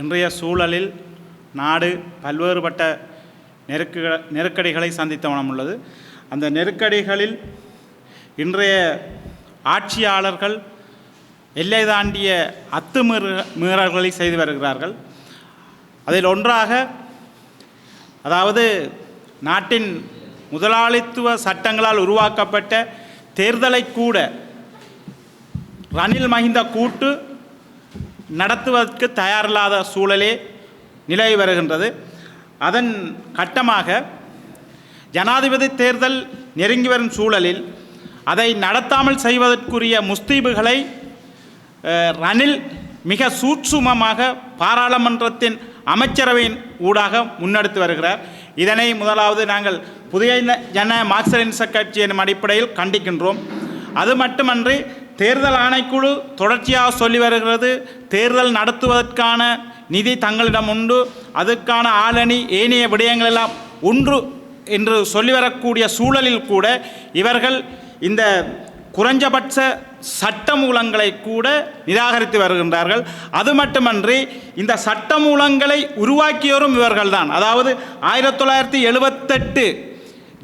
இன்றைய சூழலில் நாடு பல்வேறுபட்ட நெருக்க நெருக்கடிகளை சந்தித்த உள்ளது அந்த நெருக்கடிகளில் இன்றைய ஆட்சியாளர்கள் எல்லை தாண்டிய அத்துமீற மீறல்களை செய்து வருகிறார்கள். அதில் ஒன்றாக அதாவது நாட்டின் முதலாளித்துவ சட்டங்களால் உருவாக்கப்பட்ட தேர்தலை கூட ரணில் மஹிந்த கூட்டு நடத்துவதற்கு தயாரில்லாத சூழலே நிலவி வருகின்றது. அதன் கட்டமாக ஜனாதிபதி தேர்தல் நெருங்கி வரும் சூழலில் அதை நடத்தாமல் செய்வதற்குரிய முஸ்தீபுகளை ரணில் மிக சூட்சுமமாக பாராளுமன்றத்தின் அமைச்சரவையின் ஊடாக முன்னெடுத்து வருகிறார். இதனை முதலாவது நாங்கள் புதிய ஜன மார்க்சியனிச கட்சி எனும் அடிப்படையில் கண்டிக்கின்றோம். அது மட்டுமன்றி தேர்தல் ஆணைக்குழு தொடர்ச்சியாக சொல்லி வருகிறது. தேர்தல் நடத்துவதற்கான நிதி தங்களிடம் உண்டு. அதுக்கான ஆளணி ஏனைய விடயங்கள் எல்லாம் ஒன்று என்று சொல்லி வரக்கூடிய சூழலில் கூட இவர்கள் இந்த குறைஞ்சபட்ச சட்டமூலங்களை கூட நிராகரித்து வருகின்றார்கள். அது மட்டுமன்றி இந்த சட்டமூலங்களை உருவாக்கியோரும் இவர்கள்தான். அதாவது ஆயிரத்தி தொள்ளாயிரத்தி எழுபத்தெட்டு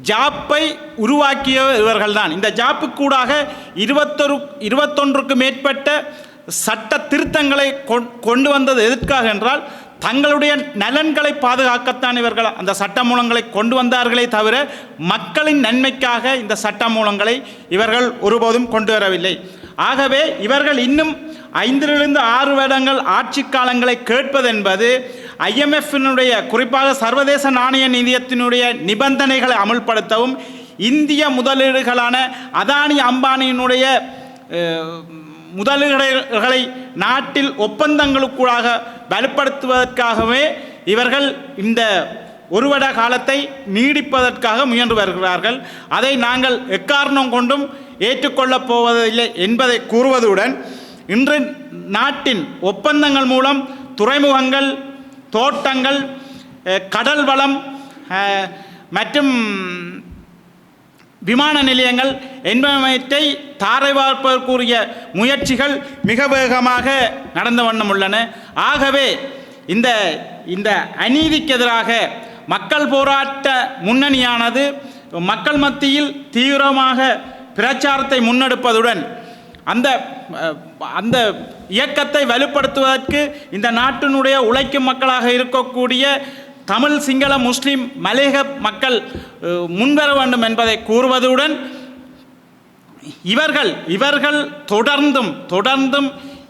ஜாப்பை உருவாக்கிய இவர்கள்தான் இந்த ஜாப்புக்கூடாக இருபத்தொரு இருபத்தொன்றுக்கு மேற்பட்ட சட்ட திருத்தங்களை கொண்- கொண்டு வந்தது எதற்காக என்றால் தங்களுடைய நலன்களை பாதுகாக்கத்தான் இவர்கள் அந்த சட்ட மூலங்களை கொண்டு வந்தார்களே தவிர மக்களின் நன்மைக்காக இந்த சட்ட மூலங்களை இவர்கள் ஒருபோதும் கொண்டு வரவில்லை. ஆகவே இவர்கள் இன்னும் ஐந்திலிருந்து ஆறு வருடங்கள் ஆட்சி காலங்களை கேட்பதென்பது ஐஎம்எஃபினுடைய குறிப்பாக சர்வதேச நாணய நிதியத்தினுடைய நிபந்தனைகளை அமுல்படுத்தவும் இந்திய முதலீடுகளான அதானி அம்பானியினுடைய முதலீடுகளை நாட்டில் ஒப்பந்தங்களுக்கூடாக வலுப்படுத்துவதற்காகவே இவர்கள் இந்த ஒருவட காலத்தை நீடிப்பதற்காக முயன்று வருகிறார்கள். அதை நாங்கள் எக்காரணம் கொண்டும் ஏற்றுக்கொள்ளப் போவதில்லை என்பதை கூறுவதுடன் இன்று நாட்டின் ஒப்பந்தங்கள் மூலம் துறைமுகங்கள் தோட்டங்கள் கடல் வளம் மற்றும் விமான நிலையங்கள் என்பவற்றை தாரை பார்ப்பதற்குரிய முயற்சிகள் மிக வேகமாக நடந்த வண்ணம் உள்ளன. ஆகவே இந்த இந்த அநீதிக்கு எதிராக மக்கள் போராட்ட முன்னணியானது மக்கள் மத்தியில் தீவிரமாக பிரச்சாரத்தை முன்னெடுப்பதுடன் அந்த அந்த இயக்கத்தை வலுப்படுத்துவதற்கு இந்த நாட்டினுடைய உழைக்கும் மக்களாக இருக்கக்கூடிய தமிழ் சிங்கள முஸ்லீம் மலேக மக்கள் முன்வர வேண்டும் என்பதை கூறுவதுடன் இவர்கள் இவர்கள் தொடர்ந்தும் தொடர்ந்தும்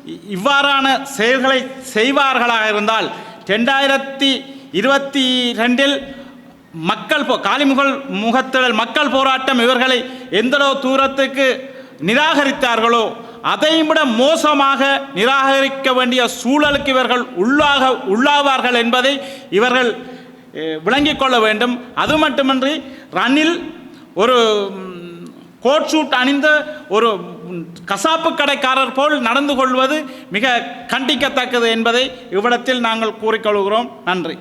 இ- இவ்வாறான செயல்களை செய்வார்களாக இருந்தால் ரெண்டாயிரத்தி இருபத்தி ரெண்டில் மக்கள் போ காலிமுகல் முகத்திடல் மக்கள் போராட்டம் இவர்களை எந்தளவு தூரத்துக்கு நிராகரித்தார்களோ? அதையும் விட மோசமாக நிராகரிக்க வேண்டிய சூழலுக்கு இவர்கள் உள்ளாக உள்ளாவார்கள் என்பதை இவர்கள் விளங்கிக் கொள்ள வேண்டும். அது மட்டுமன்றி ரணில் ஒரு கோட் ஷூட் அணிந்த ஒரு கசாப்பு கடைக்காரர் போல் நடந்து கொள்வது மிக கண்டிக்கத்தக்கது என்பதை இவ்விடத்தில் நாங்கள் கூறிக்கொள்கிறோம் நன்றி.